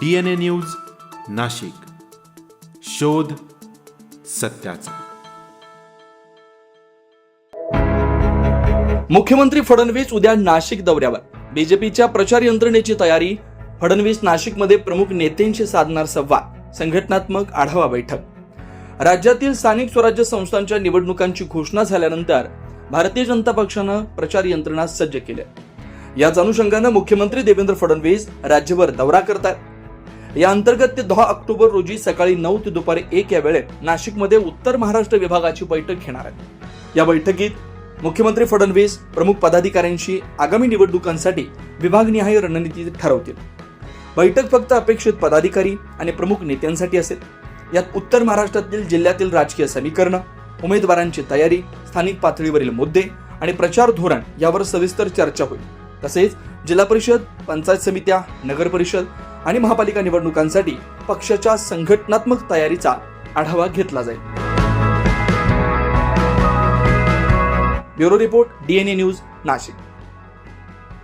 D N A news Nashik. शोध सत्याचा. मुख्यमंत्री फडणवीस उद्या नाशिक दौऱ्यावर. बीजेपीच्या प्रचार यंत्रणेची तयारी फडणवीस नाशिकमध्ये प्रमुख नेत्यांशी साधणार संवाद संघटनात्मक आढावा बैठक. राज्यातील स्थानिक स्वराज्य संस्थांच्या निवडणुकांची घोषणा झाल्यानंतर भारतीय जनता पक्षानं प्रचार यंत्रणा सज्ज केल्या. याच अनुषंगानं मुख्यमंत्री देवेंद्र फडणवीस राज्यभर दौरा करतात या अंतर्गत ते दहा ऑक्टोबर रोजी सकाळी नऊ ते दुपारी एक या वेळेत नाशिकमध्ये उत्तर महाराष्ट्र विभागाची बैठक घेणार आहेत. या बैठकीत मुख्यमंत्री फडणवीस प्रमुख पदाधिकाऱ्यांशी आगामी निवडणुकांसाठी विभागनिहाय रणनीती ठरवतील. बैठक फक्त अपेक्षित पदाधिकारी आणि प्रमुख नेत्यांसाठी असेल. यात उत्तर महाराष्ट्रातील जिल्ह्यातील राजकीय समीकरणं उमेदवारांची तयारी स्थानिक पातळीवरील मुद्दे आणि प्रचार धोरण यावर सविस्तर चर्चा होईल. तसेच जिल्हा परिषद पंचायत समित्या नगर परिषद आणि महापालिका निवडणुकांसाठी पक्षाच्या संघटनात्मक तयारीचा आढावा घेतला जाईल. Bureau report DNA news Nashik.